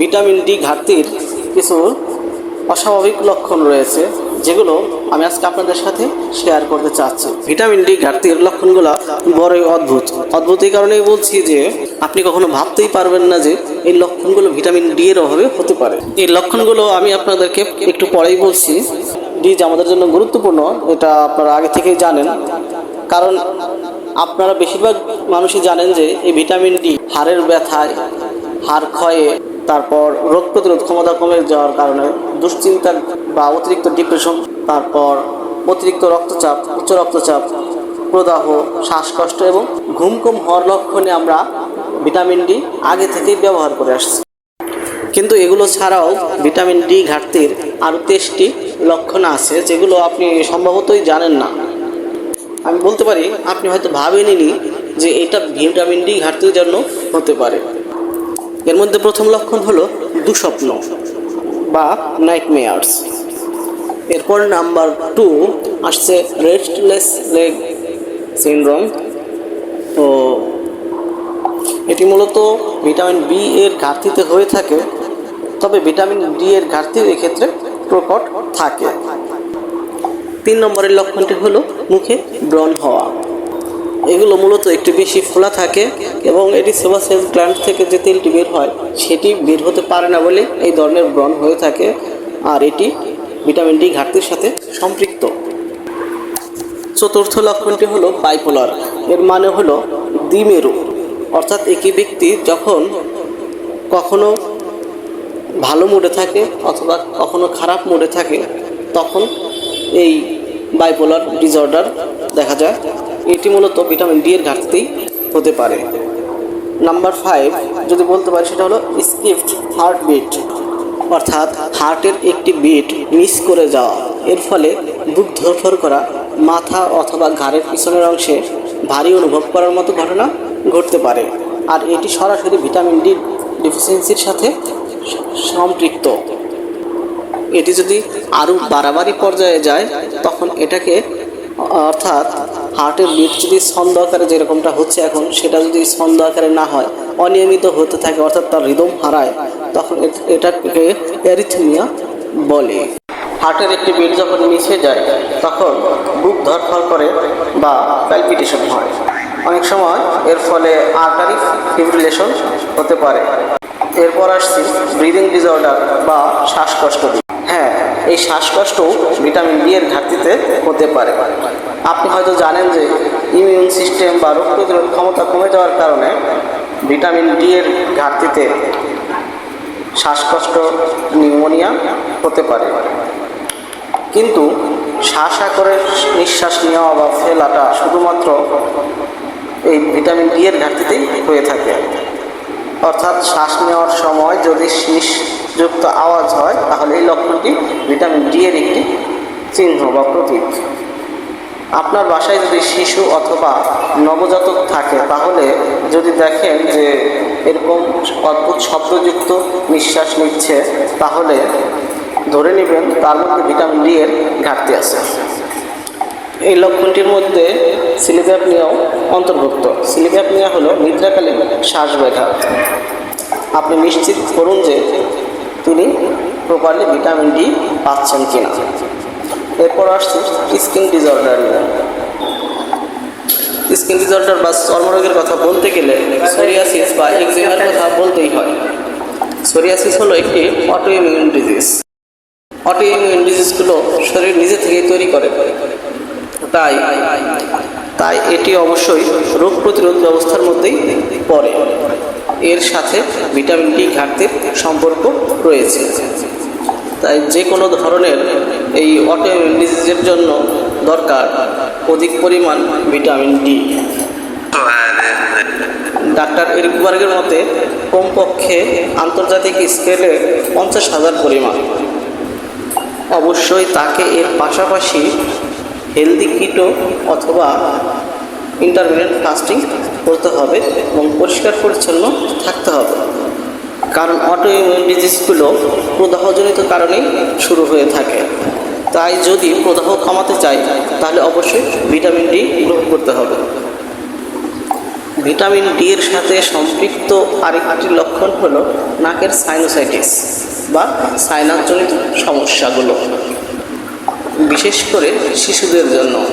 Vitamin D ঘাটতির কিছু অস্বাভাবিক লক্ষণ রয়েছে, যেগুলো আমি আজকে আপনাদের সাথে শেয়ার করতে চাচ্ছি। ভিটামিন ডি ঘাটতির লক্ষণগুলো বড়ই অদ্ভুত। অদ্ভুত এই কারণেই বলছি যে, আপনি কখনো ভাবতেই পারবেন না যে, এই লক্ষণগুলো ভিটামিন ডি এর অভাবে হতে পারে। এই লক্ষণগুলো আমি আপনাদেরকে একটু পরেই বলছি। ডি যে আমাদের জন্য গুরুত্বপূর্ণ, এটা আপনারা আগে থেকেই জানেন। কারণ আপনারা বেশিরভাগ মানুষই জানেন যে, এই ভিটামিন ডি হাড়ের ব্যথায়, হাড় ক্ষয়ে তারপর রোগ প্রতিরোধ ক্ষমতা কমে যাওয়ার কারণে দুশ্চিন্তা বা অতিরিক্ত ডিপ্রেশন তারপর অতিরিক্ত রক্তচাপ, উচ্চ রক্তচাপ, প্রদাহ, শ্বাসকষ্ট এবং ঘুম কম হওয়ার লক্ষণে আমরা ভিটামিন ডি আগে থেকেই ব্যবহার করে আসছি। কিন্তু এগুলো ছাড়াও ভিটামিন ডি ঘাটতির আরও তেইশটি লক্ষণ আছে যেগুলো আপনি সম্ভবতই জানেন না। আমি বলতে পারি, আপনি হয়তো ভাবেননি যে এটা ভিটামিন ডি ঘাটতির জন্য হতে পারে। এর মধ্যে প্রথম লক্ষণ হলো দুঃস্বপ্ন বা নাইটমেয়ার্স। এরপর নাম্বার টু আসছে রেস্টলেস লেগ সিনড্রোম। তো এটি মূলত ভিটামিন বি এর ঘাটতিতে হয়ে থাকে, তবে ভিটামিন ডি এর ঘাটতি এক্ষেত্রে প্রকট থাকে। তিন নম্বরের লক্ষণটি হলো মুখে ব্রণ হওয়া। এগুলো মূলত একটু বেশি ফোলা থাকে এবং এটি সেবাসেল গ্ল্যান্ড থেকে যে তেলটি বের হয়, সেটি বের হতে পারে না বলে এই ধরনের ব্রণ হয়ে থাকে আর এটি ভিটামিন ডি ঘাটতির সাথে সম্পৃক্ত। চতুর্থ লক্ষণটি হলো বাইপোলার এর মানে হলো দ্বিমেরু, অর্থাৎ একই ব্যক্তি যখন কখনো ভালো মুডে থাকে অথবা কখনো খারাপ মুডে থাকে, তখন এই বাইপোলার ডিসঅর্ডার দেখা যায়। এটি মূলত ভিটামিন ডি এর ঘাটতি হতে পারে। নাম্বার ফাইভ, যদি বলতে পারি, সেটা হলো স্কিফট হার্টবিট, অর্থাৎ হার্টের একটি বিট মিস করে যাওয়া। এর ফলে বুক ধরফর করা, মাথা অথবা ঘাড়ের পিছনের অংশে ভারী অনুভব করার মতো ঘটনা ঘটতে পারে। আর এটি সরাসরি ভিটামিন ডি ডিফিসিয়েন্সির সাথে সম্পৃক্ত। এটি যদি আরও বাড়াবাড়ি পর্যায়ে যায়, তখন এটাকে অর্থাৎ হার্টের বিট যদি ছন্দ আকারে যেরকমটা হচ্ছে এখন, সেটা যদি ছন্দ আকারে না হয়, অনিয়মিত হতে থাকে, অর্থাৎ তার হৃদম হারায়, তখন এটাকে অ্যারিথমিয়া বলে। হার্টের একটি বিট যখন মিশে যায়, তখন বুক ধরফর করে বা প্যালপিটেশন হয়। অনেক সময় এর ফলে আর্টারি ফিব্রিলেশন হতে পারে। এরপর আসছি ব্রিদিং ডিসঅর্ডার বা শ্বাসকষ্ট এই শ্বাসকষ্ট ভিটামিন ডি এর ঘাটতিতে হতে পারে। আপনি হয়তো জানেন যে ইমিউন সিস্টেম বা রোগ প্রতিরোধ ক্ষমতা কমে যাওয়ার কারণে ভিটামিন ডি এর ঘাটতিতে শ্বাসকষ্ট, নিউমোনিয়া হতে পারে। কিন্তু শ্বাসা করে নিঃশ্বাস নেওয়া বা ফেলাটা শুধুমাত্র এই ভিটামিন ডি এর ঘাটতিতেই হয়ে থাকে। অর্থাৎ শ্বাস নেওয়ার সময় যদি শ্বাসযুক্ত আওয়াজ হয়, তাহলে এই লক্ষণটি ভিটামিন ডি এর একটি চিহ্ন বা প্রতীক। আপনার বাসায় যদি শিশু অথবা নবজাতক থাকে, তাহলে যদি দেখেন যে এরকম অদ্ভুত শব্দযুক্ত নিঃশ্বাস নিচ্ছে, তাহলে ধরে নেবেন তার মধ্যে ভিটামিন ডি এর ঘাটতি আছে। এই লক্ষণটির মধ্যে সিলিপ্যাপনিয়াও অন্তর্ভুক্ত। সিলিপ্যাপনিয়া হলো নিদ্রাকালীন শ্বাস ব্যাঘাত আপনি নিশ্চিত করুন যে তিনি প্রপারলি ভিটামিন ডি পাচ্ছেন কিনা। এরপর আসছে স্কিন ডিসঅর্ডার স্কিন ডিসঅর্ডার বা চর্মরোগের কথা বলতে গেলে সোরিয়াসিস বা এক্সিমার কথা বলতেই হয়। সোরিয়াসিস হলো একটি auto immune disease auto immune ডিজিজগুলো শরীর নিজে থেকেই তৈরি করে। তাই তাই এটি অবশ্যই রোগ প্রতিরোধ ব্যবস্থার মধ্যেই পড়ে। এর সাথে ভিটামিন ডি ঘাটতির সম্পর্ক রয়েছে। তাই যে কোনো ধরনের এই অটো ডিজিজের জন্য দরকার অধিক পরিমাণ ভিটামিন ডি। ডাক্তার এরিকবার্গের মতে, কমপক্ষে আন্তর্জাতিক স্কেলে পঞ্চাশ হাজার পরিমাণ। অবশ্যই তাকে এর পাশাপাশি হেলদি কিটো অথবা ইন্টারমিডিয়েট ফাস্টিং করতে হবে এবং পরিষ্কার পরিচ্ছন্ন থাকতে হবে। কারণ অটো ইমিউন ডিজিজগুলো প্রদাহজনিত কারণেই শুরু হয়ে থাকে। তাই যদি প্রদাহ কমাতে চাই, তাহলে অবশ্যই ভিটামিন ডি গ্রহণ করতে হবে। ভিটামিন ডি এর সাথে সম্পৃক্ত আরেকটি লক্ষণ হলো নাকের সাইনোসাইটিস বা সাইনাসজনিত সমস্যাগুলো। বিশেষ করে শিশুদের জন্য।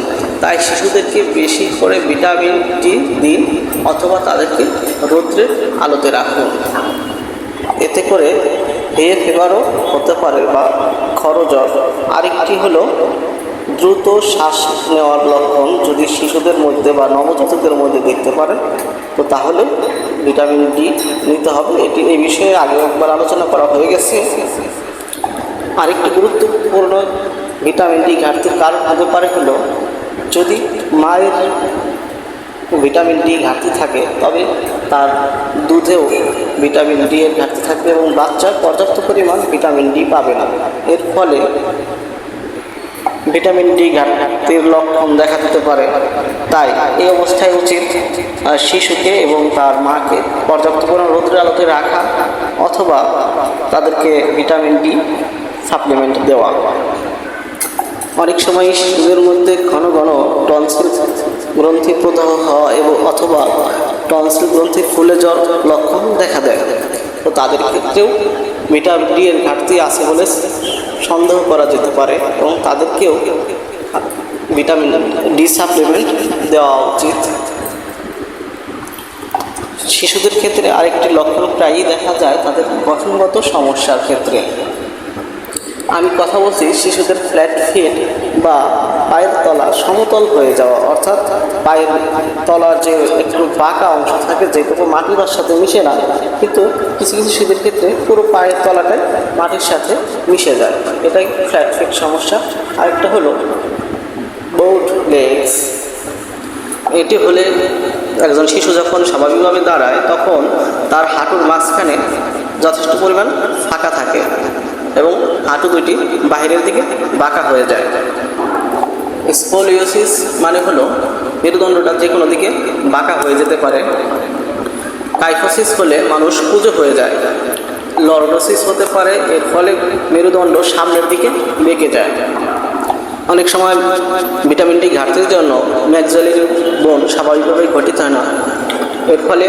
তাই শিশুদেরকে বেশি করে ভিটামিন ডি দিন অথবা তাদেরকে রৌদ্রের আলোতে রাখুন। এতে করে হে ফেভারও হতে পারে বা খরজ্বর আরেকটি হলো দ্রুত শ্বাস নেওয়ার লক্ষণ যদি শিশুদের মধ্যে বা নবজাতকদের মধ্যে দেখতে পারেন, তো তাহলে ভিটামিন ডি নিতে হবে। এটি এই বিষয়ে আগে একবার আলোচনা করা হয়ে গেছে। আরেকটি গুরুত্বপূর্ণ ভিটামিন ডি ঘাটতির কারণ হতে পারে হলো যদি মায়ের ভিটামিন ডি ঘাটতি থাকে, তবে তার দুধেও ভিটামিন ডি এর ঘাটতি থাকবে এবং বাচ্চা পর্যাপ্ত পরিমাণ ভিটামিন ডি পাবে না। এর ফলে ভিটামিন ডি ঘাটতির লক্ষণ দেখা দিতে পারে। তাই এই অবস্থায় উচিত শিশুকে এবং তার মাকে পর্যাপ্ত পরিমাণ রোদ্রের আলোতে রাখা অথবা তাদেরকে ভিটামিন ডি সাপ্লিমেন্ট দেওয়া। অনেক সময় শিশুদের মধ্যে ঘন ঘন টনসিল গ্রন্থি প্রদাহ হওয়া এবং অথবা টনসিল গ্রন্থি ফুলে যাওয়ার লক্ষণ দেখা দেয়। তো তাদের ক্ষেত্রেও ভিটামিন ডি এর ঘাটতি আছে বলে সন্দেহ করা যেতে পারে এবং তাদেরকেও ভিটামিন ডি সাপ্লিমেন্ট দেওয়া উচিত। শিশুদের ক্ষেত্রে আরেকটি লক্ষণ প্রায়ই দেখা যায় তাদের গঠনগত সমস্যার ক্ষেত্রে। আমি কথা বলছি শিশুদের ফ্ল্যাট ফিট বা পায়ের তলা সমতল হয়ে যাওয়া, অর্থাৎ পায়ের তলার যে একটু বাঁকা অংশ থাকে, যেটুকু মাটির সাথে মিশে না, কিন্তু কিছু কিছু শিশুদের ক্ষেত্রে পুরো পায়ের তলাটাই মাটির সাথে মিশে যায়। এটাই ফ্ল্যাট ফিট সমস্যা। আরেকটা হলো বোট লেগস। এটি হলে একজন শিশু যখন স্বাভাবিকভাবে দাঁড়ায়, তখন তার হাঁটুর মাঝখানে যথেষ্ট পরিমাণ ফাঁকা থাকে। এবং হাঁটু দুইটি বাইরের দিকে বাঁকা হয়ে যায়। স্পোলিওসিস মানে হলো মেরুদণ্ডটা যে কোনো দিকে বাঁকা হয়ে যেতে পারে। কাইফোসিস হলে মানুষ পুজো হয়ে যায়। লর্ডোসিস হতে পারে, এর ফলে মেরুদণ্ড সামনের দিকে বেঁকে যায়। অনেক সময় ভিটামিন ডি ঘাটতির জন্য ম্যাকজালির বোন স্বাভাবিকভাবে ঘটিত হয় না। এর ফলে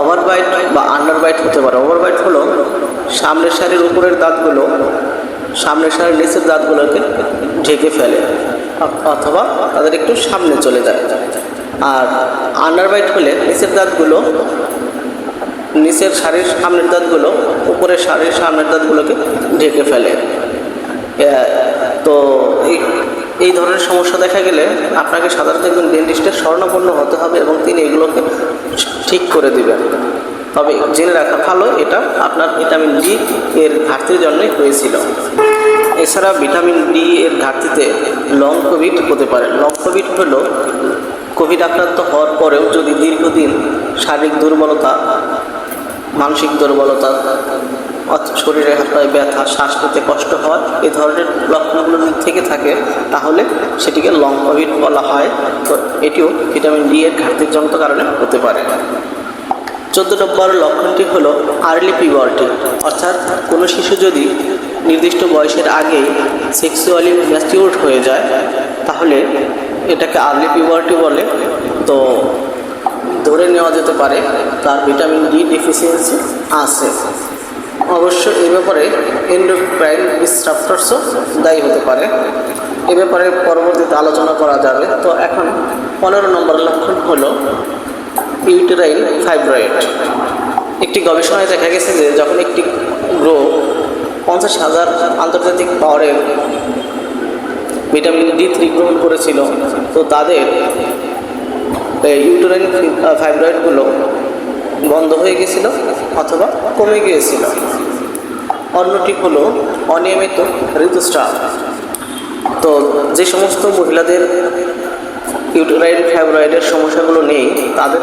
ওভারবাইট বা আন্ডারবাইট হতে পারে। ওভারবাইট হলো সামনের সারির উপরের দাঁতগুলো সামনের সারির নিচের দাঁতগুলোকে ঢেকে ফেলে অথবা তাদের একটু সামনে চলে যায়। আর আন্ডারবাইট হলে নিচের দাঁতগুলো, নিচের শাড়ির সামনের দাঁতগুলো, উপরের শাড়ির সামনের দাঁতগুলোকে ঢেকে ফেলে। তো এই ধরনের সমস্যা দেখা গেলে আপনাকে সাধারণত একজন ডেন্টিস্টের স্বর্ণপন্ন হতে হবে এবং তিনি এগুলোকে ঠিক করে দিবেন। তবে জেনে রাখা ভালো, এটা আপনার ভিটামিন ডি এর ঘাটতির জন্যই হয়েছিল। এছাড়া ভিটামিন ডি এর ঘাটতিতে লং কোভিড হতে পারে। লং কোভিড হলো কোভিড আক্রান্ত হওয়ার পরেও যদি দীর্ঘদিন শারীরিক দুর্বলতা, মানসিক দুর্বলতা শরীরে হাত ব্যথা, শ্বাস নিতে কষ্ট হওয়া এই ধরনের লক্ষণগুলো যদি থেকে থাকে, তাহলে সেটিকে লং কোভিড বলা হয়। তো এটিও ভিটামিন ডি এর ঘাটতির জনিত কারণে হতে পারে। চোদ্দ নম্বর লক্ষণটি হলো আর্লি পিউবার্টি অর্থাৎ কোনো শিশু যদি নির্দিষ্ট বয়সের আগেই সেক্সুয়ালি ম্যাচিউরড হয়ে যায়, তাহলে এটাকে আর্লি পিউবার্টি বলে। তো ধরে নেওয়া যেতে পারে, তার ভিটামিন ডি ডেফিসিয়েন্সি আছে। অবশ্য এ ব্যাপারে এন্ডোক্রাইন ডিসরাপ্টার্সও দায়ী হতে পারে। এ ব্যাপারে পরবর্তীতে আলোচনা করা যাবে। তো এখন পনেরো নম্বর লক্ষণ হলো ইউটেরাইন ফাইব্রয়েড একটি গবেষণায় দেখা গেছে যে যখন একটি গ্রো পঞ্চাশ হাজার আন্তর্জাতিক পাওয়ারের ভিটামিন ডি থ্রি গ্রহণ করেছিল, তো তাদের ইউটেরাইন ফাইব্রয়েডগুলো বন্ধ হয়ে গেছিল অথবা কমে গিয়েছিল। অন্যটি হলো অনিয়মিত ঋতুস্রাব। তো যে সমস্ত মহিলাদের ইউটেরাইন ফাইব্রয়েডের সমস্যাগুলো নেই, তাদের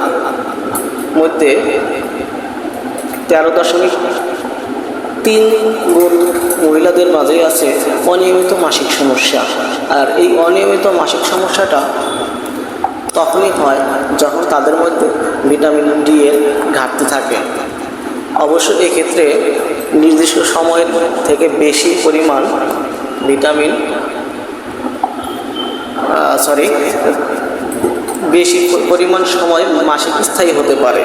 মধ্যে তেরো দশমিক তিন গুণ মহিলাদের মাঝে আছে অনিয়মিত মাসিক সমস্যা। আর এই অনিয়মিত মাসিক সমস্যাটা তখনই হয় যখন তাদের মধ্যে ভিটামিন ডি এর ঘাটতি থাকে। অবশ্য এক্ষেত্রে নির্দিষ্ট সময়ের থেকে বেশি পরিমাণ ভিটামিন সরি বেশি পরিমাণ সময় মাসিক স্থায়ী হতে পারে।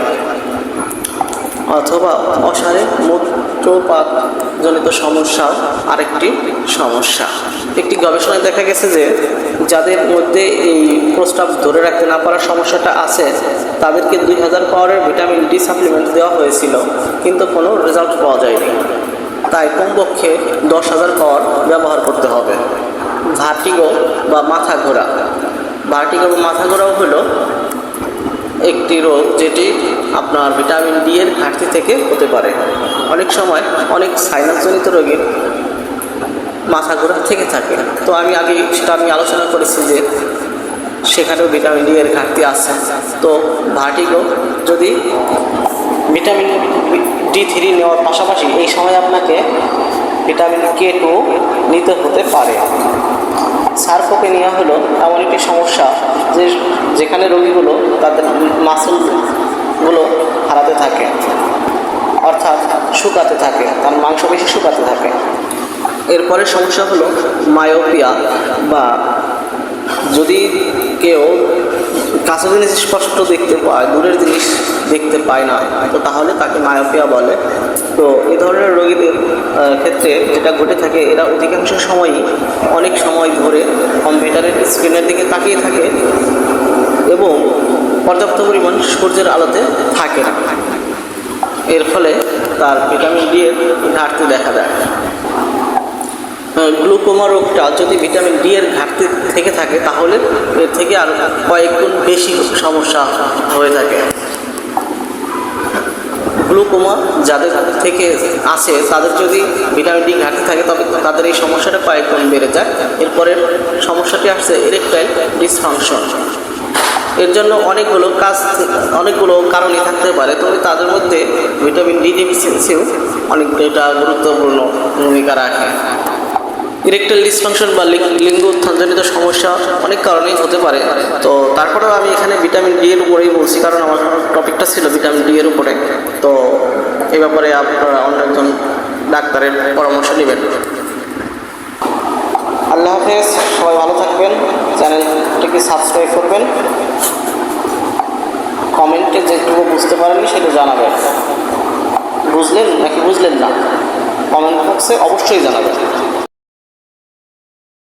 অথবা অসারে মূত্রপাত জনিত সমস্যা আরেকটি সমস্যা। একটি গবেষণায় দেখা গেছে যে, যাদের মধ্যে এই প্রস্তাব ধরে রাখতে না পারার সমস্যাটা আছে, তাদেরকে দুই হাজার পাওয়ারের ভিটামিন ডি সাপ্লিমেন্ট দেওয়া হয়েছিল, কিন্তু কোনো রেজাল্ট পাওয়া যায়নি। তাই কমপক্ষে দশ হাজার পাওয়ার ব্যবহার করতে হবে। ভার্টিগো বা মাথা ঘোরা ভার্টিগো বা মাথা ঘোরাও হলো একটি রোগ যেটি আপনার ভিটামিন ডি এর ঘাটতি থেকে হতে পারে। অনেক সময় অনেক সাইনাসজনিত রোগীর মাথা ঘোরা থেকে থাকে। তো আমি আগে সেটা আমি আলোচনা করেছি যে সেখানেও ভিটামিন ডি এর ঘাটতি আছে। তো ভার্টিগো যদি ভিটামিন ডি থ্রি নেওয়ার পাশাপাশি এই সময় আপনাকে ভিটামিন কে টু নিতে হতে পারে। সার্কোপেনিয়া হলো এমন একটি সমস্যা যে যেখানে রোগীগুলো তাদের মাসেলগুলো হারাতে থাকে, অর্থাৎ শুকাতে থাকে, তার মাংস বেশি শুকাতে থাকে। এরপরের সমস্যা হলো মায়োপিয়া বা যদি কেউ কাছে জিনিস স্পষ্ট দেখতে পায়, দূরের জিনিস দেখতে পায় না। তো তাহলে তাকে মায়োপিয়া বলে। তো এ ধরনের রোগীদের ক্ষেত্রে যেটা ঘটে থাকে, এরা অধিকাংশ সময়ই, অনেক সময় ধরে কম্পিউটারের স্ক্রিনের দিকে তাকিয়ে থাকে এবং পর্যাপ্ত পরিমাণ সূর্যের আলোতে থাকে না। এর ফলে তার ভিটামিন ডি এর ঘাটতি দেখা দেয়। গ্লুকোমা রোগটা যদি ভিটামিন ডি এর ঘাটতি থেকে থাকে, তাহলে এর থেকে আরও কয়েক বেশি সমস্যা হয়ে থাকে। গ্লুকোমা যাদের থেকে আসে, তাদের যদি ভিটামিন ডি ঘাটতি থাকে, তবে তাদের এই সমস্যাটা কয়েক বেড়ে যায়। এরপরের সমস্যাটি আসছে ইরেকটাইল ডিসফাংশন এর জন্য অনেকগুলো কাজ অনেকগুলো কারণই থাকতে পারে, তবে তাদের মধ্যে ভিটামিন ডি ডেফিসিয়েন্সিও অনেকটা গুরুত্বপূর্ণ ভূমিকা রাখে। ইরেকটাইল ডিসফাংশন বা লিঙ্গ উত্থানজনিত সমস্যা অনেক কারণেই হতে পারে। তো তারপরেও আমি এখানে ভিটামিন ডি এর উপরেই বলছি, কারণ আমার টপিকটা ছিল ভিটামিন ডি এর উপরে। তো এই ব্যাপারে আপনারা অন্য একজন ডাক্তারের পরামর্শ নেবেন। আল্লাহ হাফেজ, সবাই ভালো থাকবেন। চ্যানেলটিকে সাবস্ক্রাইব করবেন। কমেন্টে যেটুকু বুঝতে পারেননি সেটা জানাবেন। বুঝলেন নাকি বুঝলেন না? কমেন্ট বক্সে অবশ্যই জানাবেন।